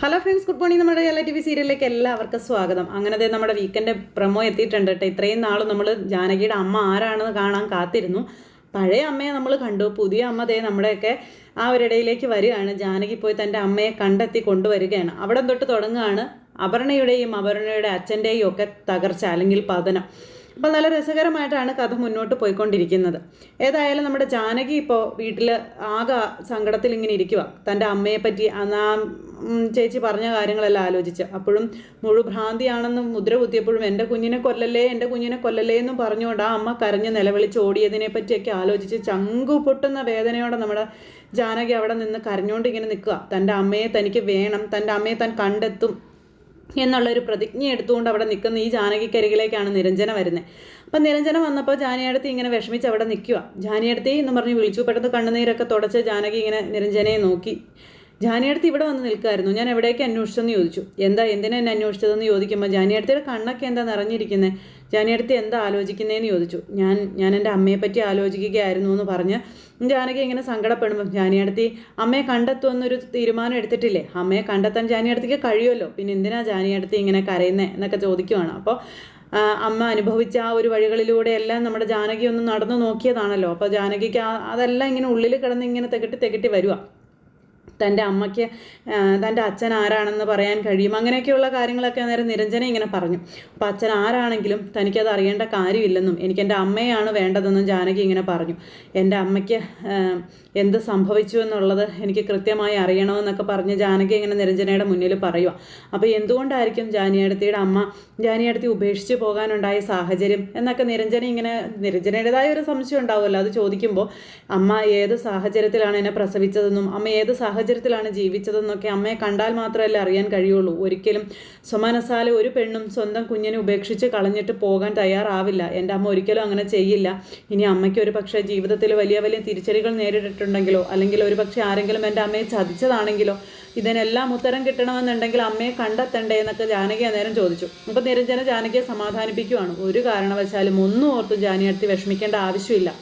Hello friends good morning നമ്മുടെ എല്ലാ T V സീരിയലിലേക്ക് എല്ലാവർക്കും സ്വാഗതം. അങ്ങനെ നമ്മുടെ വീക്കെൻഡ് പ്രമോ എത്തിയിട്ടുണ്ട് കേട്ടോ. ഇത്രയും നാൾ നമ്മൾ ജാനകിയുടെ അമ്മ ആരാണെന്ന് കാണാൻ കാത്തിരുന്നു. പഴയ അമ്മയെ നമ്മൾ കണ്ടു. പുതിയ അമ്മ ദേ നമ്മുടെയൊക്കെ ആ ഒരിടയിലേക്ക് വരികയാണ്. ജാനകി പോയി തന്റെ അമ്മയെ കണ്ടെത്തി കൊണ്ടുവരികയാണ്. അവിടെ തൊട്ട് തുടങ്ങുകയാണ് അപർണയുടെയും അപർണയുടെ അച്ഛന്റെയും ഒക്കെ തകർച്ച അല്ലെങ്കിൽ പതനം. അപ്പോൾ നല്ല രസകരമായിട്ടാണ് കഥ മുന്നോട്ട് പോയിക്കൊണ്ടിരിക്കുന്നത്. ഏതായാലും നമ്മുടെ ജാനകി ഇപ്പോൾ വീട്ടിൽ ആകെ സങ്കടത്തിൽ ഇങ്ങനെ ഇരിക്കുക തന്റെ അമ്മയെ പറ്റി ആ ചേച്ചി പറഞ്ഞ കാര്യങ്ങളെല്ലാം ആലോചിച്ച്. അപ്പോഴും മുഴുഭ്രാന്തിയാണെന്ന് മുദ്ര കുത്തിയപ്പോഴും എന്റെ കുഞ്ഞിനെ കൊല്ലല്ലേ എന്റെ കുഞ്ഞിനെ കൊല്ലല്ലേ എന്നും പറഞ്ഞുകൊണ്ട് ആ അമ്മ കരഞ്ഞ് നിലവിളിച്ച് ഓടിയതിനെ പറ്റിയൊക്കെ ആലോചിച്ച് ചങ്കു പൊട്ടുന്ന വേദനയോടെ നമ്മുടെ ജാനകി അവിടെ നിന്ന് കരഞ്ഞുകൊണ്ട് ഇങ്ങനെ നിൽക്കുക. തന്റെ അമ്മയെ തനിക്ക് വേണം തന്റെ അമ്മയെ താൻ കണ്ടെത്തും എന്നുള്ളൊരു പ്രതിജ്ഞ എടുത്തുകൊണ്ട് അവിടെ നിൽക്കുന്ന ഈ ജാനകിക്കരികിലേക്കാണ് നിരഞ്ജന വരുന്നത് അപ്പം നിരഞ്ജന വന്നപ്പോൾ ജാനിയടുത്ത് ഇങ്ങനെ വിഷമിച്ച് അവിടെ നിൽക്കുക. ജാനിയടുത്തി എന്ന് പറഞ്ഞ് വിളിച്ചു. പെട്ടെന്ന് കണ്ണുനീരൊക്കെ തുടച്ച് ജാനകി ഇങ്ങനെ നിരഞ്ജനയെ നോക്കി. ജാനിയടുത്ത് ഇവിടെ വന്ന് നിൽക്കായിരുന്നു. ഞാൻ എവിടേക്ക് അന്വേഷിച്ചെന്ന് ചോദിച്ചു. എന്താ എന്തിനാ എന്നെ അന്വേഷിച്ചതെന്ന് ചോദിക്കുമ്പോൾ ജാനിയടുത്തിയുടെ കണ്ണൊക്കെ എന്താ നിറഞ്ഞിരിക്കുന്നത് ജാനിയടുത്ത് എന്താ ആലോചിക്കുന്നതെന്ന് ചോദിച്ചു. ഞാൻ ഞാൻ എന്റെ അമ്മയെ പറ്റി ആലോചിക്കുകയായിരുന്നു എന്ന് പറഞ്ഞ് ജാനകി ഇങ്ങനെ സങ്കടപ്പെടുമ്പോൾ ജാനിയടുത്തി അമ്മയെ കണ്ടെത്തുമെന്നൊരു തീരുമാനം എടുത്തിട്ടില്ലേ? അമ്മയെ കണ്ടെത്താൻ ജാനിയടുത്തേക്ക് കഴിയുമല്ലോ? പിന്നെ എന്തിനാ ജാനിയടുത്തി ഇങ്ങനെ കരയുന്നത് എന്നൊക്കെ ചോദിക്കുവാണ്. അപ്പോൾ അമ്മ അനുഭവിച്ച ആ ഒരു വഴികളിലൂടെ എല്ലാം നമ്മുടെ ജാനകി ഒന്ന് നടന്നു നോക്കിയതാണല്ലോ. അപ്പോൾ ജാനകിക്ക് അതെല്ലാം ഇങ്ങനെ ഉള്ളിൽ കിടന്ന് ഇങ്ങനെ തെകട്ടി തെകട്ടി വരുക തന്റെ അമ്മയ്ക്ക് തന്റെ അച്ഛൻ ആരാണെന്ന് പറയാൻ കഴിയും. അങ്ങനെയൊക്കെയുള്ള കാര്യങ്ങളൊക്കെ നേരം നിരഞ്ജന ഇങ്ങനെ പറഞ്ഞു. അപ്പോൾ അച്ഛൻ ആരാണെങ്കിലും തനിക്കത് അറിയേണ്ട കാര്യമില്ലെന്നും എനിക്ക് എന്റെ അമ്മയാണ് വേണ്ടതെന്നും ജാനകി ഇങ്ങനെ പറഞ്ഞു. എന്റെ അമ്മയ്ക്ക് എന്ത് സംഭവിച്ചു എന്നുള്ളത് എനിക്ക് കൃത്യമായി അറിയണമെന്നൊക്കെ പറഞ്ഞ് ജാനകി ഇങ്ങനെ നിരഞ്ജനയുടെ മുന്നിൽ പറയുക അപ്പോൾ എന്തുകൊണ്ടായിരിക്കും ജാനിയടത്തിയുടെ അമ്മ ജാനിയടത്തി ഉപേക്ഷിച്ച് പോകാനുണ്ടായ സാഹചര്യം? എന്നൊക്കെ നിരഞ്ജന ഇങ്ങനെ നിരഞ്ജനയുടേതായ ഒരു സംശയം ഉണ്ടാവുമല്ലോ. അത് ചോദിക്കുമ്പോൾ അമ്മ ഏത് സാഹചര്യത്തിലാണ് എന്നെ പ്രസവിച്ചതെന്നും അമ്മ ഏത് സാഹചര്യത്തിലാണ് ജീവിച്ചതെന്നൊക്കെ അമ്മയെ കണ്ടാൽ മാത്രമല്ലേ അറിയാൻ കഴിയുള്ളൂ. ഒരിക്കലും സ്വമനസാലെ ഒരു പെണ്ണും സ്വന്തം കുഞ്ഞിനെ ഉപേക്ഷിച്ച് കളഞ്ഞിട്ട് പോകാൻ തയ്യാറാവില്ല. എന്റെ അമ്മ ഒരിക്കലും അങ്ങനെ ചെയ്യില്ല. ഇനി അമ്മയ്ക്ക് ഒരു പക്ഷേ ജീവിതത്തിൽ വലിയ വലിയ തിരിച്ചടികൾ നേരിട്ടിട്ടുണ്ടെങ്കിലോ അല്ലെങ്കിൽ ഒരു പക്ഷേ ആരെങ്കിലും എന്റെ അമ്മയെ ചതിച്ചതാണെങ്കിലോ ഇതിനെല്ലാം ഉത്തരം കിട്ടണമെന്നുണ്ടെങ്കിൽ അമ്മയെ കണ്ടെത്തണ്ടേ എന്നൊക്കെ ജാനകി അന്നേരം ചോദിച്ചു. അപ്പോൾ നിരഞ്ജന ജാനകിയെ സമാധാനിപ്പിക്കുവാണ്. ഒരു കാരണവശാലും ഒന്നും ഓർത്തും ജാനിയെടുത്ത് വിഷമിക്കേണ്ട ആവശ്യമില്ല.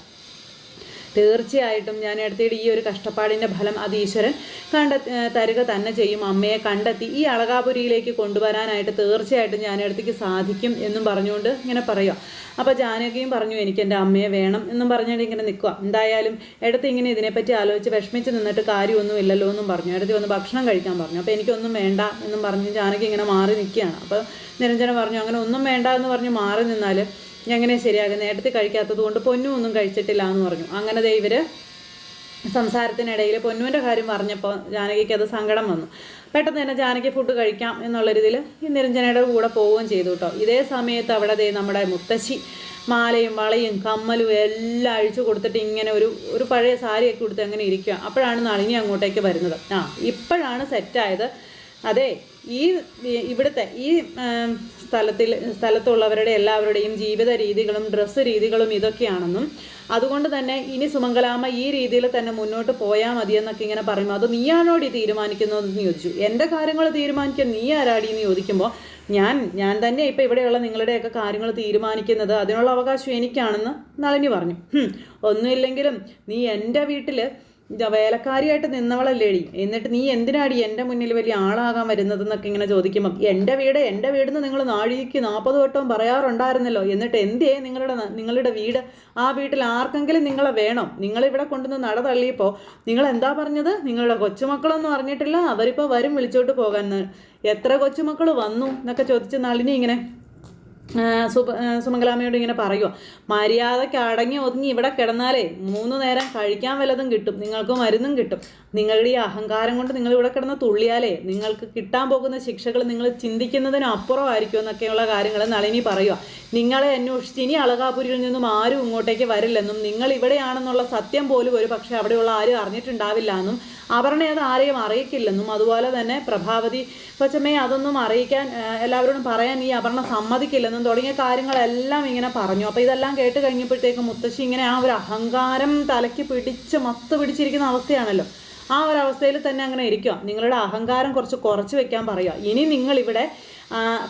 തീർച്ചയായിട്ടും ഞാൻ എടുത്തിട്ട് ഈ ഒരു കഷ്ടപ്പാടിന്റെ ഫലം അത് ഈശ്വരൻ കണ്ട തരുക തന്നെ ചെയ്യും. അമ്മയെ കണ്ടെത്തി ഈ അളകാപുരിയിലേക്ക് കൊണ്ടുവരാനായിട്ട് തീർച്ചയായിട്ടും ഞാൻ എടുത്തേക്ക് സാധിക്കും എന്നും പറഞ്ഞുകൊണ്ട് ഇങ്ങനെ പറയുക അപ്പോൾ ജാനകിയും പറഞ്ഞു എനിക്ക് എന്റെ അമ്മയെ വേണം എന്നും പറഞ്ഞിട്ട് ഇങ്ങനെ നിൽക്കുക എന്തായാലും എടുത്ത് ഇങ്ങനെ ഇതിനെപ്പറ്റി ആലോചിച്ച് വിഷമിച്ച് നിന്നിട്ട് കാര്യമൊന്നും ഇല്ലല്ലോ എന്നും പറഞ്ഞു. എടുത്ത് വന്ന് ഭക്ഷണം കഴിക്കാൻ പറഞ്ഞു. അപ്പോൾ എനിക്കൊന്നും വേണ്ട എന്നും പറഞ്ഞ് ജാനകി ഇങ്ങനെ മാറി നിൽക്കുകയാണ് അപ്പോൾ നിരഞ്ജന പറഞ്ഞു അങ്ങനെ ഒന്നും വേണ്ട എന്ന് പറഞ്ഞ് മാറി നിന്നാൽ എങ്ങനെ ശരിയാകും നേരത്തെ കഴിക്കാത്തത് കൊണ്ട് പൊന്നും ഒന്നും കഴിച്ചിട്ടില്ല എന്ന് പറഞ്ഞു. അങ്ങനെ ദേ ഇവർ സംസാരത്തിനിടയിൽ പൊന്നുവിന്റെ കാര്യം പറഞ്ഞപ്പോൾ ജാനകിക്ക് അത് സങ്കടം വന്നു. പെട്ടെന്ന് തന്നെ ജാനകി ഫുഡ് കഴിക്കാം എന്നുള്ള രീതിയിൽ ഈ നിരഞ്ജനയുടെ കൂടെ പോവുകയും ചെയ്തു കേട്ടോ. ഇതേ സമയത്ത് അവിടെ ദേ നമ്മുടെ മുത്തശ്ശി മാലയും വളയും കമ്മലും എല്ലാം അഴിച്ചു കൊടുത്തിട്ട് ഇങ്ങനെ ഒരു ഒരു പഴയ സാരിയൊക്കെ കൊടുത്ത് അങ്ങനെ ഇരിക്കുക അപ്പോഴാണ് നളിനി അങ്ങോട്ടേക്ക് വരുന്നത്. ആ ഇപ്പോഴാണ് സെറ്റായത് അതെ ഈ ഇവിടുത്തെ ഈ സ്ഥലത്തിൽ സ്ഥലത്തുള്ളവരുടെ എല്ലാവരുടെയും ജീവിത രീതികളും ഡ്രസ്സ് രീതികളും ഇതൊക്കെയാണെന്നും അതുകൊണ്ട് തന്നെ ഇനി സുമംഗലാമ്മ ഈ രീതിയിൽ തന്നെ മുന്നോട്ട് പോയാൽ മതിയെന്നൊക്കെ ഇങ്ങനെ പറയുമ്പോൾ അത് നീയാണോടി തീരുമാനിക്കുന്നതെന്ന് ചോദിച്ചു. എന്റെ കാര്യങ്ങൾ തീരുമാനിക്കാൻ നീ ആരാടി എന്ന് ചോദിക്കുമ്പോൾ ഞാൻ ഞാൻ തന്നെ ഇപ്പം ഇവിടെയുള്ള നിങ്ങളുടെയൊക്കെ കാര്യങ്ങൾ തീരുമാനിക്കുന്നത് അതിനുള്ള അവകാശം എനിക്കാണെന്ന് നളിനി പറഞ്ഞു. "ഹും, ഒന്നുമില്ലെങ്കിലും നീ എന്റെ വീട്ടിൽ വേലക്കാരിയായിട്ട് നിന്നവളല്ലേടി. എന്നിട്ട് നീ എന്തിനാടി എന്റെ മുന്നിൽ വലിയ ആളാകാൻ വരുന്നതെന്നൊക്കെ ഇങ്ങനെ ചോദിക്കുമ്പം എന്റെ വീട് എന്റെ വീടെന്ന് നിങ്ങൾ നാഴിക്ക് നാൽപ്പത് വട്ടവും പറയാറുണ്ടായിരുന്നല്ലോ. എന്നിട്ട് എന്തേ നിങ്ങളുടെ നിങ്ങളുടെ വീട്? ആ വീട്ടിൽ ആർക്കെങ്കിലും നിങ്ങളെ വേണം. നിങ്ങളിവിടെ കൊണ്ടുവന്ന് നട തള്ളിയപ്പോൾ നിങ്ങൾ എന്താ പറഞ്ഞത്? നിങ്ങളുടെ കൊച്ചുമക്കളൊന്നും അറിഞ്ഞിട്ടില്ല. അവരിപ്പോൾ വരും വിളിച്ചോട്ട് പോകാൻ. എത്ര കൊച്ചുമക്കൾ വന്നു? എന്നൊക്കെ ചോദിച്ച നളിനി ഇങ്ങനെ സുബ സുമംഗലാമ്മയോട് ഇങ്ങനെ പറയുക മര്യാദയ്ക്ക് അടങ്ങി ഒതുങ്ങി ഇവിടെ കിടന്നാലേ മൂന്ന് നേരം കഴിക്കാൻ വല്ലതും കിട്ടും നിങ്ങൾക്ക് മരുന്നും കിട്ടും. നിങ്ങളുടെ ഈ അഹങ്കാരം കൊണ്ട് നിങ്ങൾ ഇവിടെ കിടന്ന് തുള്ളിയാലേ നിങ്ങൾക്ക് കിട്ടാൻ പോകുന്ന ശിക്ഷകൾ നിങ്ങൾ ചിന്തിക്കുന്നതിന് അപ്പുറമായിരിക്കും എന്നൊക്കെയുള്ള കാര്യങ്ങൾ നളിനി പറയുക നിങ്ങളെ അന്വേഷിച്ച് ഇനി അളകാപുരിയിൽ നിന്നും ആരും ഇങ്ങോട്ടേക്ക് വരില്ലെന്നും നിങ്ങൾ ഇവിടെയാണെന്നുള്ള സത്യം പോലും ഒരു പക്ഷേ അവിടെയുള്ള ആരും അറിഞ്ഞിട്ടുണ്ടാവില്ല എന്നും അവരുടെ അത് ആരെയും അറിയിക്കില്ലെന്നും അതുപോലെ തന്നെ പ്രഭാവതി കൊച്ചമ്മയെ അതൊന്നും അറിയിക്കാൻ എല്ലാവരോടും പറയാൻ ഈ അപർണ സമ്മതിക്കില്ലെന്നും തുടങ്ങിയ കാര്യങ്ങളെല്ലാം ഇങ്ങനെ പറഞ്ഞു. അപ്പോൾ ഇതെല്ലാം കേട്ട് കഴിഞ്ഞപ്പോഴത്തേക്കും മുത്തശ്ശി ഇങ്ങനെ ആ ഒരു അഹങ്കാരം തലയ്ക്ക് പിടിച്ച് മത്ത് പിടിച്ചിരിക്കുന്ന അവസ്ഥയാണല്ലോ. ആ ഒരു അവസ്ഥയിൽ തന്നെ അങ്ങനെ ഇരിക്കുക നിങ്ങളുടെ അഹങ്കാരം കുറച്ച് കുറച്ച് വെക്കാൻ പറയുക ഇനി നിങ്ങൾ ഇവിടെ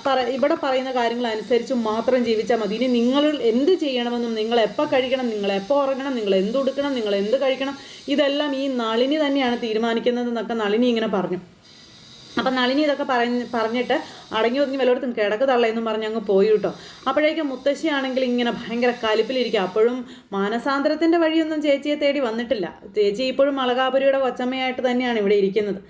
പറ ഇവിടെ പറയുന്ന കാര്യങ്ങൾ അനുസരിച്ച് മാത്രം ജീവിച്ചാൽ മതി. ഇനി നിങ്ങൾ എന്ത് ചെയ്യണമെന്നും നിങ്ങൾ എപ്പോൾ കഴിക്കണം നിങ്ങൾ എപ്പോൾ ഉറങ്ങണം നിങ്ങൾ എന്ത് ഉടുക്കണം നിങ്ങൾ എന്ത് കഴിക്കണം ഇതെല്ലാം ഈ നളിനി തന്നെയാണ് തീരുമാനിക്കുന്നത് എന്നൊക്കെ നളിനി ഇങ്ങനെ പറഞ്ഞു. അപ്പം നളിനി ഇതൊക്കെ പറഞ്ഞ് പറഞ്ഞിട്ട് അടങ്ങി ഒതുങ്ങി വല്ലയിടത്തും കിടക്ക് തള്ളയെന്നും പറഞ്ഞ് അങ്ങ് പോയി കേട്ടോ. അപ്പോഴേക്കും മുത്തശ്ശിയാണെങ്കിൽ ഇങ്ങനെ ഭയങ്കര കലിപ്പിലിരിക്കുക അപ്പോഴും മാനസാന്തരത്തിന്റെ വഴിയൊന്നും ചേച്ചിയെ തേടി വന്നിട്ടില്ല. ചേച്ചി ഇപ്പോഴും മലകാപുരിയുടെ കൊച്ചമ്മയായിട്ട് തന്നെയാണ് ഇവിടെ ഇരിക്കുന്നത്.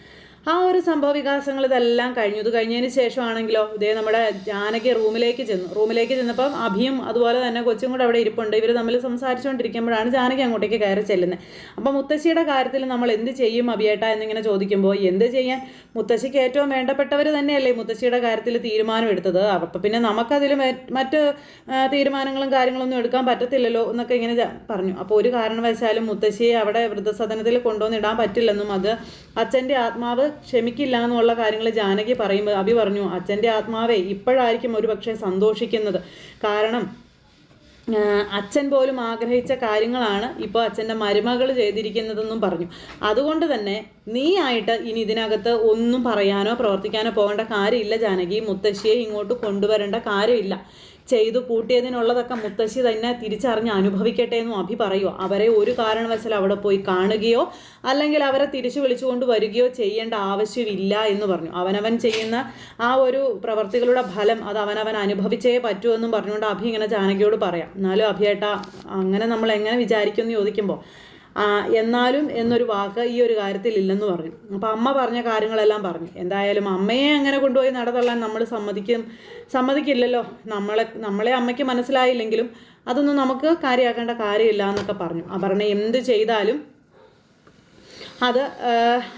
ആ ഒരു സംഭവ വികാസങ്ങൾ ഇതെല്ലാം കഴിഞ്ഞു. ഇത് കഴിഞ്ഞതിന് ശേഷമാണെങ്കിലോ ഇതേ നമ്മുടെ ജാനകി റൂമിലേക്ക് ചെന്നു. റൂമിലേക്ക് ചെന്നപ്പം അഭിയും അതുപോലെ തന്നെ കൊച്ചും കൂടെ അവിടെ ഇരിപ്പുണ്ട്. ഇവർ തമ്മിൽ സംസാരിച്ചുകൊണ്ടിരിക്കുമ്പോഴാണ് ജാനകി അങ്ങോട്ടേക്ക് കയറി ചെല്ലുന്നത്. അപ്പം മുത്തശ്ശിയുടെ കാര്യത്തിൽ നമ്മൾ എന്ത് ചെയ്യും അഭിയേട്ട എന്നിങ്ങനെ ചോദിക്കുമ്പോൾ എന്ത് ചെയ്യാൻ? മുത്തശ്ശിക്ക് ഏറ്റവും വേണ്ടപ്പെട്ടവർ തന്നെയല്ലേ മുത്തശ്ശിയുടെ കാര്യത്തിൽ തീരുമാനം എടുത്തത്. അപ്പം പിന്നെ നമുക്കതിൽ മറ്റ് തീരുമാനങ്ങളും കാര്യങ്ങളൊന്നും എടുക്കാൻ പറ്റത്തില്ലല്ലോ എന്നൊക്കെ ഇങ്ങനെ പറഞ്ഞു. അപ്പോൾ ഒരു കാരണവശാലും മുത്തശ്ശിയെ അവിടെ വൃദ്ധസദനത്തിൽ കൊണ്ടുവന്നിടാൻ പറ്റില്ലെന്നും അത് അച്ഛന്റെ ആത്മാവ് ക്ഷമിക്കില്ല എന്നുള്ള കാര്യങ്ങൾ ജാനകി പറയുമ്പോൾ അഭി പറഞ്ഞു അച്ഛന്റെ ആത്മാവേ ഇപ്പോഴായിരിക്കും ഒരു പക്ഷേ സന്തോഷിക്കുന്നത്. കാരണം അച്ഛൻ പോലും ആഗ്രഹിച്ച കാര്യങ്ങളാണ് ഇപ്പോൾ അച്ഛന്റെ മരുമകൾ ചെയ്തിരിക്കുന്നതെന്നും പറഞ്ഞു. അതുകൊണ്ട് തന്നെ നീ ആയിട്ട് ഇനി ഇതിനകത്ത് ഒന്നും പറയാനോ പ്രവർത്തിക്കാനോ പോകേണ്ട കാര്യമില്ല ജാനകി. മുത്തശ്ശിയെ ഇങ്ങോട്ട് കൊണ്ടുവരേണ്ട കാര്യമില്ല. ചെയ്തു കൂട്ടിയതിനുള്ളതൊക്കെ മുത്തശ്ശി തന്നെ തിരിച്ചറിഞ്ഞ് അനുഭവിക്കട്ടെ എന്നും അഭി പറയുമോ അവരെ ഒരു കാരണവശാലും അവിടെ പോയി കാണുകയോ അല്ലെങ്കിൽ അവരെ തിരിച്ചു വിളിച്ചുകൊണ്ട് വരികയോ ചെയ്യേണ്ട ആവശ്യമില്ല എന്ന് പറഞ്ഞു. അവനവൻ ചെയ്യുന്ന ആ ഒരു പ്രവർത്തികളുടെ ഫലം അത് അവനവൻ അനുഭവിച്ചേ പറ്റൂ എന്നും പറഞ്ഞുകൊണ്ട് അഭി ഇങ്ങനെ ജാനകിയോട് പറയാം. എന്നാലും അഭിയേട്ട അങ്ങനെ നമ്മൾ എങ്ങനെ വിചാരിക്കുമെന്ന് ചോദിക്കുമ്പോൾ എന്നാലും എന്നൊരു വാക്ക് ഈ ഒരു കാര്യത്തിൽ ഇല്ലെന്ന് പറഞ്ഞു. അപ്പം അമ്മ പറഞ്ഞ കാര്യങ്ങളെല്ലാം പറഞ്ഞു. എന്തായാലും അമ്മയെ അങ്ങനെ കൊണ്ടുപോയി നടതള്ളാൻ നമ്മൾ സമ്മതിക്കും സമ്മതിക്കില്ലല്ലോ. നമ്മളെ നമ്മളെ അമ്മയ്ക്ക് മനസ്സിലായില്ലെങ്കിലും അതൊന്നും നമുക്ക് കാര്യമാക്കേണ്ട കാര്യമില്ല എന്നൊക്കെ പറഞ്ഞു. അപർണ എന്ത് ചെയ്താലും അത്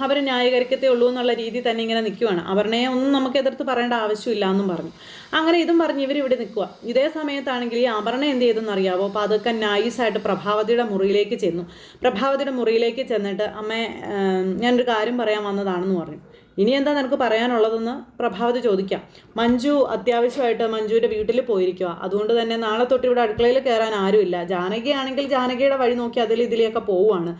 അവർ ന്യായീകരിക്കത്തേ ഉള്ളൂ എന്നുള്ള രീതി തന്നെ ഇങ്ങനെ നിൽക്കുവാണ്. അപർണയെ ഒന്നും നമുക്ക് എതിർത്ത് പറയേണ്ട ആവശ്യമില്ല എന്നും പറഞ്ഞു. അങ്ങനെ ഇതും പറഞ്ഞ് ഇവിടെ നിൽക്കുക. ഇതേ സമയത്താണെങ്കിൽ ഈ അപർണ എന്ത് ചെയ്തെന്ന് അറിയാവോ? അപ്പോൾ അതൊക്കെ നൈസായിട്ട് പ്രഭാവതിയുടെ മുറിയിലേക്ക് ചെന്നു. പ്രഭാവതിയുടെ മുറിയിലേക്ക് ചെന്നിട്ട് അമ്മേ ഞാനൊരു കാര്യം പറയാൻ വന്നതാണെന്ന് പറഞ്ഞു. ഇനി എന്താ നിനക്ക് പറയാനുള്ളതെന്ന് പ്രഭാവതി ചോദിക്കാം. മഞ്ജു അത്യാവശ്യമായിട്ട് മഞ്ജുവിന്റെ വീട്ടിൽ പോയിരിക്കുക അതുകൊണ്ട് തന്നെ നാളെ തൊട്ട് ഇവിടെ അടുക്കളയിൽ കയറാൻ ആരുമില്ല. ജാനകിയാണെങ്കിൽ ജാനകിയുടെ വഴി നോക്കി അതിൽ ഇതിലെയൊക്കെ പോവുകയാണ്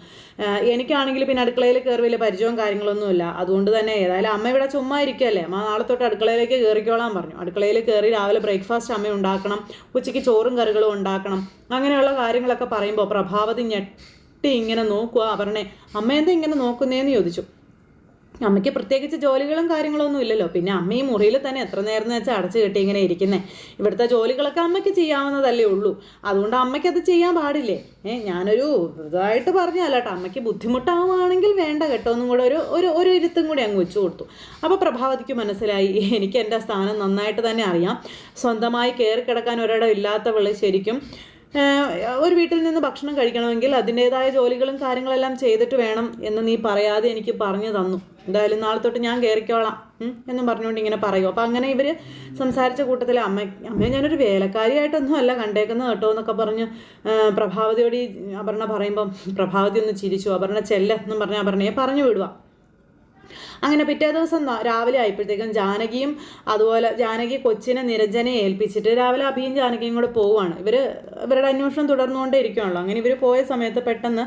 എനിക്കാണെങ്കിൽ പിന്നെ അടുക്കളയിൽ കയറി വലിയ പരിചയവും കാര്യങ്ങളൊന്നുമില്ല. അതുകൊണ്ട് തന്നെ ഏതായാലും അമ്മ ഇവിടെ ചുമ്മാ ഇരിക്കുകയല്ലേ? അമ്മ നാളെ തൊട്ട് അടുക്കളയിലേക്ക് കയറിക്കോളാൻ പറഞ്ഞു. അടുക്കളയിൽ കയറി രാവിലെ ബ്രേക്ക്ഫാസ്റ്റ് അമ്മ ഉണ്ടാക്കണം. ഉച്ചയ്ക്ക് ചോറും കറികളും ഉണ്ടാക്കണം. അങ്ങനെയുള്ള കാര്യങ്ങളൊക്കെ പറയുമ്പോൾ പ്രഭാവതി ഞെട്ടി ഇങ്ങനെ നോക്കുക അവരുടെ അമ്മ എന്താ ഇങ്ങനെ നോക്കുന്നേന്ന് ചോദിച്ചു. അമ്മയ്ക്ക് പ്രത്യേകിച്ച് ജോലികളും കാര്യങ്ങളൊന്നും ഇല്ലല്ലോ. പിന്നെ അമ്മ ഈ മുറിയിൽ തന്നെ എത്ര നേരം വെച്ചാൽ അടച്ചു കെട്ടി ഇങ്ങനെ ഇരിക്കുന്നേ. ഇവിടുത്തെ ജോലികളൊക്കെ അമ്മയ്ക്ക് ചെയ്യാവുന്നതല്ലേ ഉള്ളൂ. അതുകൊണ്ട് അമ്മയ്ക്ക് അത് ചെയ്യാൻ പാടില്ലേ? ഏഹ് ഞാനൊരു ഇതായിട്ട് പറഞ്ഞല്ല കേട്ടോ അമ്മയ്ക്ക് ബുദ്ധിമുട്ടാവുകയാണെങ്കിൽ വേണ്ട കേട്ടോ. ഒന്നും കൂടെ ഒരു ഒരു ഒരു ഇരുത്തും കൂടി അങ്ങ് വെച്ചു കൊടുത്തു. അപ്പോൾ പ്രഭാവതിക്ക് മനസ്സിലായി. എനിക്ക് എന്റെ സ്ഥാനം നന്നായിട്ട് തന്നെ അറിയാം. സ്വന്തമായി കയറി കിടക്കാൻ ഒരിടം ഇല്ലാത്തവൾ ശരിക്കും ഒരു വീട്ടിൽ നിന്ന് ഭക്ഷണം കഴിക്കണമെങ്കിൽ അതിന്റെതായ ജോലികളും കാര്യങ്ങളെല്ലാം ചെയ്തിട്ട് വേണം എന്ന് നീ പറയാതെ എനിക്ക് പറഞ്ഞു തന്നു. എന്തായാലും നാളെ തൊട്ട് ഞാൻ കയറിക്കോളാം എന്നും പറഞ്ഞുകൊണ്ട് ഇങ്ങനെ പറയും. അപ്പം അങ്ങനെ ഇവർ സംസാരിച്ച കൂട്ടത്തിൽ അമ്മ അമ്മയെ ഞാനൊരു വേലക്കാരിയായിട്ടൊന്നും അല്ല കണ്ടേക്കുന്നത് കേട്ടോ എന്നൊക്കെ പറഞ്ഞ് പ്രഭാവതിയോട് ഈ അപർണ പറയുമ്പം പ്രഭാവതി ഒന്ന് ചിരിച്ചു. അപർണ ചെല്ല എന്നും പറഞ്ഞ് അപർണയെ പറഞ്ഞു വിടുക അങ്ങനെ പിറ്റേ ദിവസം രാവിലെ ആയപ്പോഴത്തേക്കും ജാനകിയും അതുപോലെ ജാനകി കൊച്ചിനെ നിരഞ്ജനെ ഏൽപ്പിച്ചിട്ട് രാവിലെ അഭിയും ജാനകിയും കൂടെ പോവുകയാണ് ഇവർ ഇവരുടെ അന്വേഷണം തുടർന്നുകൊണ്ടേ ഇരിക്കുകയാണല്ലോ. അങ്ങനെ ഇവർ പോയ സമയത്ത് പെട്ടെന്ന്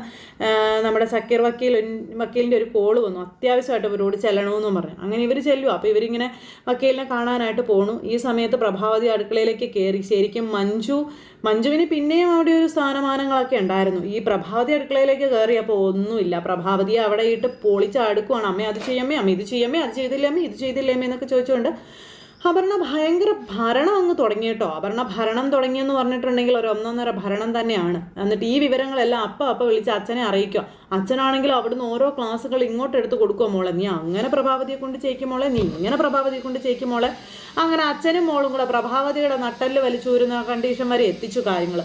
നമ്മുടെ സക്കീർ വക്കീൽ വക്കീലിന്റെ ഒരു കോൾ വന്നു. അത്യാവശ്യമായിട്ട് ഇവരോട് ചെല്ലണമെന്നും പറഞ്ഞു. അങ്ങനെ ഇവർ ചെല്ലുക അപ്പോൾ ഇവരിങ്ങനെ വക്കീലിനെ കാണാനായിട്ട് പോണു. ഈ സമയത്ത് പ്രഭാവതി അടുക്കളയിലേക്ക് കയറി ശരിക്കും മഞ്ജു മഞ്ജുവിന് പിന്നെയും അവിടെ ഒരു സ്ഥാനമാനങ്ങളൊക്കെ ഉണ്ടായിരുന്നു. ഈ പ്രഭാവതി അടുക്കളയിലേക്ക് കയറിയപ്പോൾ ഒന്നുമില്ല. പ്രഭാവതിയെ അവിടെ ഇട്ട് പൊളിച്ചടുക്കുവാണ് അമ്മ അത് ചെയ്യമ്മേ അമ്മ ഇത് ചെയ്യമ്മേ അത് ചെയ്തില്ലമ്മേ ഇത് ചെയ്തില്ലേമേ എന്നൊക്കെ ചോദിച്ചുകൊണ്ട് അപർണ ഭയങ്കര ഭരണം അങ്ങ് തുടങ്ങി കേട്ടോ. അപർണ ഭരണം തുടങ്ങിയെന്ന് പറഞ്ഞിട്ടുണ്ടെങ്കിൽ ഒരു ഒന്നൊന്നര ഭരണം തന്നെയാണ്. എന്നിട്ട് ഈ വിവരങ്ങളെല്ലാം അപ്പം അപ്പം വിളിച്ച് അച്ഛനെ അറിയിക്കുക. അച്ഛനാണെങ്കിൽ അവിടുന്ന് ഓരോ ക്ലാസ്സുകൾ ഇങ്ങോട്ട് എടുത്ത് കൊടുക്കുമോ മോളെ? നീ അങ്ങനെ പ്രഭാവതിയെ കൊണ്ട് ചെയ്യിക്കും നീ ഇങ്ങനെ പ്രഭാവതിയെ കൊണ്ട് ചെയ്യിക്കും അങ്ങനെ അച്ഛനും മോളും കൂടെ പ്രഭാവതിയുടെ നട്ടൽ വലിച്ചൂരുന്ന കണ്ടീഷൻ വരെ എത്തിച്ചു കാര്യങ്ങൾ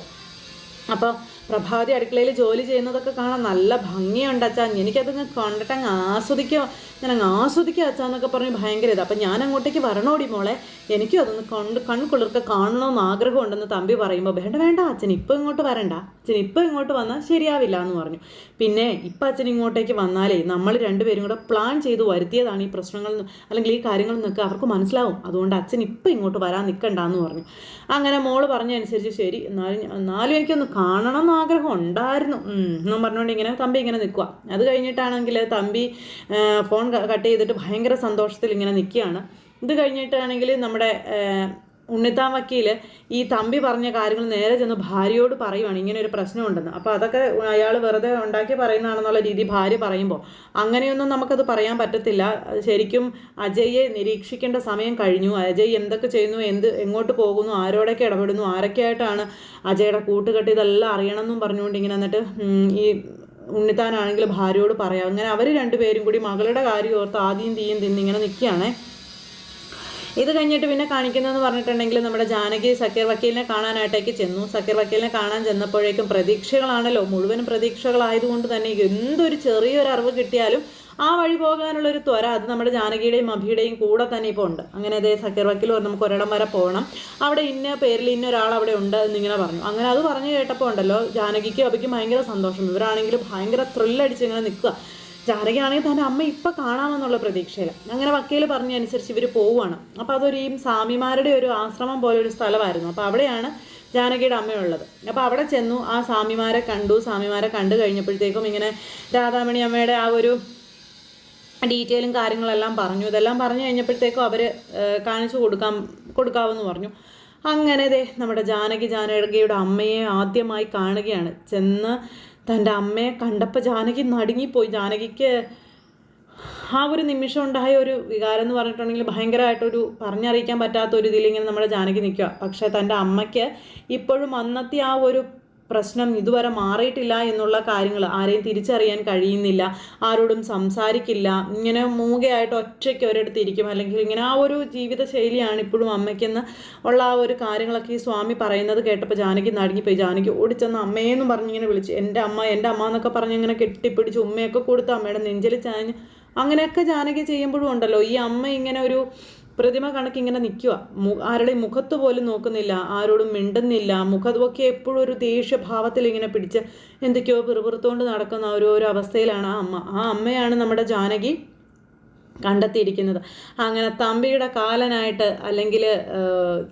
അപ്പോൾ പ്രഭാതി അടുക്കളയിൽ ജോലി ചെയ്യുന്നതൊക്കെ കാണാൻ നല്ല ഭംഗിയുണ്ട് അച്ഛാ. എനിക്കതങ്ങ് കണ്ടിട്ട് അങ്ങ് ആസ്വദിക്കുക ഞാൻ അങ്ങ് ആസ്വദിക്കുക അച്ഛാ എന്നൊക്കെ പറഞ്ഞ് ഭയങ്കര ഇത്. അപ്പം ഞാൻ അങ്ങോട്ടേക്ക് വരണോടി മോളെ. എനിക്കും അതൊന്ന് കണ്ട് കൺകുളിർക്ക് കാണണമെന്ന് ആഗ്രഹമുണ്ടെന്ന് തമ്പി പറയുമ്പോൾ വേണ്ട വേണ്ട അച്ഛൻ ഇപ്പം ഇങ്ങോട്ട് വരണ്ട. അച്ഛൻ ഇപ്പം ഇങ്ങോട്ട് വന്നാൽ ശരിയാവില്ല എന്ന് പറഞ്ഞു. പിന്നെ ഇപ്പം അച്ഛൻ ഇങ്ങോട്ടേക്ക് വന്നാലേ നമ്മൾ രണ്ടുപേരും കൂടെ പ്ലാൻ ചെയ്ത് വരുത്തിയതാണ് ഈ പ്രശ്നങ്ങൾ അല്ലെങ്കിൽ ഈ കാര്യങ്ങൾ നിൽക്കുക അവർക്ക് മനസ്സിലാവും. അതുകൊണ്ട് അച്ഛൻ ഇപ്പം ഇങ്ങോട്ട് വരാൻ നിൽക്കണ്ടെന്ന് പറഞ്ഞു. അങ്ങനെ മോൾ പറഞ്ഞതനുസരിച്ച് ശരി എന്നാലും എന്നാലും എനിക്കൊന്ന് കാണണം ആഗ്രഹം ഉണ്ടായിരുന്നു. എന്നും പറഞ്ഞുകൊണ്ട് ഇങ്ങനെ തമ്പി ഇങ്ങനെ നിൽക്കുക അത് കഴിഞ്ഞിട്ടാണെങ്കിൽ തമ്പി ഫോൺ കട്ട് ചെയ്തിട്ട് ഭയങ്കര സന്തോഷത്തിൽ ഇങ്ങനെ നിൽക്കുകയാണ് ഇത് കഴിഞ്ഞിട്ടാണെങ്കിൽ നമ്മുടെ ഉണ്ണിത്താൻ വക്കീൽ ഈ തമ്പി പറഞ്ഞ കാര്യങ്ങൾ നേരെ ചെന്ന് ഭാര്യയോട് പറയുവാണ്. ഇങ്ങനെ ഒരു പ്രശ്നമുണ്ടെന്ന്. അപ്പോൾ അതൊക്കെ അയാൾ വെറുതെ ഉണ്ടാക്കി പറയുന്നതാണെന്നുള്ള രീതി ഭാര്യ പറയുമ്പോൾ അങ്ങനെയൊന്നും നമുക്കത് പറയാൻ പറ്റത്തില്ല. ശരിക്കും അജയ്യെ നിരീക്ഷിക്കേണ്ട സമയം കഴിഞ്ഞു. അജയ് എന്തൊക്കെ ചെയ്യുന്നു എന്ത് എങ്ങോട്ട് പോകുന്നു ആരോടൊക്കെ ഇടപെടുന്നു ആരൊക്കെയായിട്ടാണ് അജയുടെ കൂട്ടുകെട്ട് ഇതെല്ലാം അറിയണമെന്നും പറഞ്ഞുകൊണ്ട് ഇങ്ങനെ എന്നിട്ട് ഈ ഉണ്ണിത്താനാണെങ്കിൽ ഭാര്യയോട് പറയാം. അങ്ങനെ അവർ രണ്ടുപേരും കൂടി മകളുടെ കാര്യം ഓർത്ത് ആദ്യം തീയും തിന്നിങ്ങനെ നിൽക്കുകയാണേ. ഇത് കഴിഞ്ഞിട്ട് പിന്നെ കാണിക്കുന്നതെന്ന് പറഞ്ഞിട്ടുണ്ടെങ്കിൽ നമ്മുടെ ജാനകി സക്കീർ വക്കീലിനെ കാണാനായിട്ടേക്ക് ചെന്നു. സക്കീർ വക്കീലിനെ കാണാൻ ചെന്നപ്പോഴേക്കും പ്രതീക്ഷകളാണല്ലോ. മുഴുവനും പ്രതീക്ഷകളായതുകൊണ്ട് തന്നെ എന്തൊരു ചെറിയൊരു അറിവ് കിട്ടിയാലും ആ വഴി പോകാനുള്ള ഒരു ത്വര അത് നമ്മുടെ ജാനകിയുടെയും അഭിയുടെയും കൂടെ തന്നെ ഇപ്പോൾ ഉണ്ട്. അങ്ങനെ അതേ സക്കീർ വക്കീൽ പറഞ്ഞു നമുക്ക് ഒരിടം വരെ പോകണം അവിടെ ഇന്ന പേരിൽ ഇന്ന ഒരാൾ അവിടെ ഉണ്ട് എന്നിങ്ങനെ പറഞ്ഞു. അങ്ങനെ അത് പറഞ്ഞു കേട്ടപ്പോൾ ഉണ്ടല്ലോ ജാനകിക്കും അഭിക്കും ഭയങ്കര സന്തോഷം. ഇവരാണെങ്കിൽ ഭയങ്കര ത്രില്ലടിച്ച് ഇങ്ങനെ നിൽക്കുക. ജാനകിയാണെങ്കിൽ തന്റെ അമ്മ ഇപ്പം കാണാമെന്നുള്ള പ്രതീക്ഷയിൽ അങ്ങനെ വക്കീൽ പറഞ്ഞനുസരിച്ച് ഇവർ പോവുകയാണ് അപ്പോൾ അതൊരു ഈ സ്വാമിമാരുടെ ഒരു ആശ്രമം പോലെ ഒരു സ്ഥലമായിരുന്നു. അപ്പോൾ അവിടെയാണ് ജാനകിയുടെ അമ്മയുള്ളത്. അപ്പോൾ അവിടെ ചെന്നു ആ സ്വാമിമാരെ കണ്ടു. സ്വാമിമാരെ കണ്ടു കഴിഞ്ഞപ്പോഴത്തേക്കും ഇങ്ങനെ രാധാമണി അമ്മയുടെ ആ ഒരു ഡീറ്റെയിലും കാര്യങ്ങളെല്ലാം പറഞ്ഞു. ഇതെല്ലാം പറഞ്ഞു കഴിഞ്ഞപ്പോഴത്തേക്കും അവർ കാണിച്ചു കൊടുക്കാം കൊടുക്കാമെന്ന് പറഞ്ഞു. അങ്ങനെ ദേ നമ്മുടെ ജാനകി ജാനകിയുടെ അമ്മയെ ആദ്യമായി കാണുകയാണ്. ചെന്ന് തന്റെ അമ്മയെ കണ്ടപ്പോൾ ജാനകി നടുങ്ങിപ്പോയി. ജാനകിക്ക് ആ ഒരു നിമിഷം ഉണ്ടായ ഒരു വികാരം എന്ന് പറഞ്ഞിട്ടുണ്ടെങ്കിൽ ഭയങ്കരമായിട്ടൊരു പറഞ്ഞറിയിക്കാൻ പറ്റാത്ത ഒരു ഇതിലിങ്ങനെ നമ്മുടെ ജാനകി നിൽക്കുക. പക്ഷേ തന്റെ അമ്മയ്ക്ക് ഇപ്പോഴും അന്നത്തെ ആ ഒരു പ്രശ്നം ഇതുവരെ മാറിയിട്ടില്ല എന്നുള്ള കാര്യങ്ങൾ ആരെയും തിരിച്ചറിയാൻ കഴിയുന്നില്ല ആരോടും സംസാരിക്കില്ല ഇങ്ങനെ മൂകയായിട്ട് ഒറ്റയ്ക്ക് ഒരിടത്ത് ഇരിക്കും. അല്ലെങ്കിൽ ഇങ്ങനെ ആ ഒരു ജീവിത ശൈലിയാണ് ഇപ്പോഴും അമ്മയ്ക്കെന്ന് ഉള്ള ആ ഒരു കാര്യങ്ങളൊക്കെ ഈ സ്വാമി പറയുന്നത് കേട്ടപ്പോൾ ജാനകി നടുങ്ങിപ്പോയി. ജാനകി ഓടിച്ചെന്ന് അമ്മയെന്നും പറഞ്ഞിങ്ങനെ വിളിച്ചു. എന്റെ അമ്മ എന്റെ അമ്മ എന്നൊക്കെ പറഞ്ഞ് ഇങ്ങനെ കെട്ടിപ്പിടിച്ച് ഉമ്മയൊക്കെ കൊടുത്ത് അമ്മയുടെ നെഞ്ചിൽ ചാഞ്ഞ് അങ്ങനെയൊക്കെ ജാനകി ചെയ്യുമ്പോഴും ഉണ്ടല്ലോ. ഈ അമ്മ ഇങ്ങനെ ഒരു പ്രതിമ കണക്ക് ഇങ്ങനെ നിൽക്കുക ആരുടെയും മുഖത്ത് പോലും നോക്കുന്നില്ല ആരോടും മിണ്ടുന്നില്ല. മുഖമൊക്കെ എപ്പോഴും ഒരു ദേഷ്യഭാവത്തിൽ ഇങ്ങനെ പിടിച്ച് എന്തൊക്കെയോ പിറുപിറുത്തുകൊണ്ട് നടക്കുന്ന ഒരു ഒരു അവസ്ഥയിലാണ് ആ അമ്മ. ആ അമ്മയാണ് നമ്മുടെ ജാനകി. കണ്ടെത്തിയിരിക്കുന്നത്. അങ്ങനെ തമ്പിയുടെ കാലനായിട്ട് അല്ലെങ്കിൽ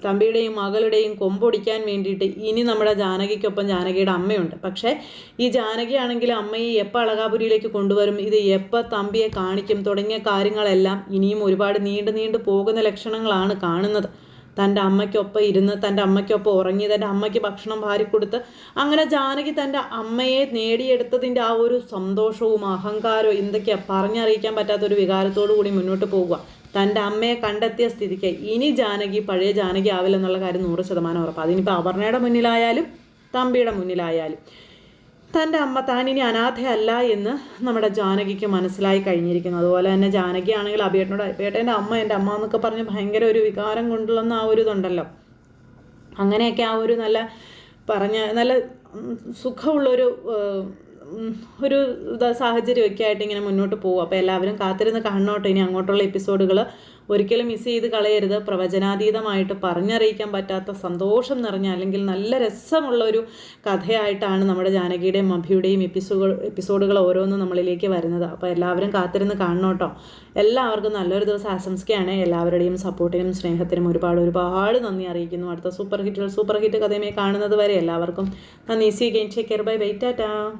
തമ്പിയുടെയും മകളുടെയും കൊമ്പൊടിക്കാൻ വേണ്ടിയിട്ട് ഇനി നമ്മുടെ ജാനകിക്കൊപ്പം ജാനകിയുടെ അമ്മയുണ്ട്. പക്ഷേ ഈ ജാനകിയാണെങ്കിൽ അമ്മയെ എപ്പോൾ അളകാപുരിയിലേക്ക് കൊണ്ടുവരും? ഇത് എപ്പോൾ തമ്പിയെ കാണിക്കും? തുടങ്ങിയ കാര്യങ്ങളെല്ലാം ഇനിയും ഒരുപാട് നീണ്ടു നീണ്ടു പോകുന്ന ലക്ഷണങ്ങളാണ് കാണുന്നത്. തന്റെ അമ്മയ്ക്കൊപ്പം ഇരുന്ന് തന്റെ അമ്മയ്ക്കൊപ്പം ഉറങ്ങി തന്റെ അമ്മയ്ക്ക് ഭക്ഷണം കൊടുത്ത് അങ്ങനെ ജാനകി തന്റെ അമ്മയെ നേടിയെടുത്തതിന്റെ ആ ഒരു സന്തോഷവും അഹങ്കാരവും എന്തൊക്കെയാണ് പറഞ്ഞറിയിക്കാൻ പറ്റാത്ത ഒരു വികാരത്തോടു കൂടി മുന്നോട്ട് പോകുക. തന്റെ അമ്മയെ കണ്ടെത്തിയ സ്ഥിതിക്ക് ഇനി ജാനകി പഴയ ജാനകി ആവില്ലെന്നുള്ള കാര്യം നൂറ് ശതമാനം ഉറപ്പ്. അതിനിപ്പോൾ അപർണയുടെ മുന്നിലായാലും തമ്പിയുടെ മുന്നിലായാലും. തന്റെ അമ്മ താൻ ഇനി അനാഥയല്ല എന്ന് നമ്മുടെ ജാനകിക്ക് മനസ്സിലായി കഴിഞ്ഞിരിക്കുന്നു. അതുപോലെ തന്നെ ജാനകി ആണെങ്കിൽ അഭിയേട്ടനോട് അഭിയേട്ടന്റെ അമ്മ എന്റെ അമ്മ എന്നൊക്കെ പറഞ്ഞ് ഭയങ്കര ഒരു വികാരം കൊണ്ടുള്ള ആ ഒരു ഇതുണ്ടല്ലോ. അങ്ങനെയൊക്കെ ആ ഒരു നല്ല പറഞ്ഞ നല്ല സുഖമുള്ളൊരു ഒരു സാഹചര്യമൊക്കെ ആയിട്ട് ഇങ്ങനെ മുന്നോട്ട് പോകും അപ്പോൾ എല്ലാവരും കാത്തിരുന്ന് കാണണോട്ടോ ഇനി അങ്ങോട്ടുള്ള എപ്പിസോഡുകൾ ഒരിക്കലും മിസ് ചെയ്ത് കളയരുത്. പ്രവചനാതീതമായിട്ട് പറഞ്ഞറിയിക്കാൻ പറ്റാത്ത സന്തോഷം നിറഞ്ഞ അല്ലെങ്കിൽ നല്ല രസമുള്ള ഒരു കഥയായിട്ടാണ് നമ്മുടെ ജാനകിയുടെയും അഭിയുടെയും എപ്പിസോഡ് എപ്പിസോഡുകൾ ഓരോന്നും നമ്മളിലേക്ക് വരുന്നത്. അപ്പോൾ എല്ലാവരും കാത്തിരുന്ന് കാണണോട്ടോ. എല്ലാവർക്കും നല്ലൊരു ദിവസം ആശംസിക്കുകയാണ്. എല്ലാവരുടെയും സപ്പോർട്ടിനും സ്നേഹത്തിനും ഒരുപാട് ഒരുപാട് നന്ദി അറിയിക്കുന്നു. അടുത്ത സൂപ്പർ ഹിറ്റുകൾ സൂപ്പർ ഹിറ്റ് കഥയുമായി കാണുന്നത് വരെ എല്ലാവർക്കും നന്ദി. See again take care bye bye ആറ്റാ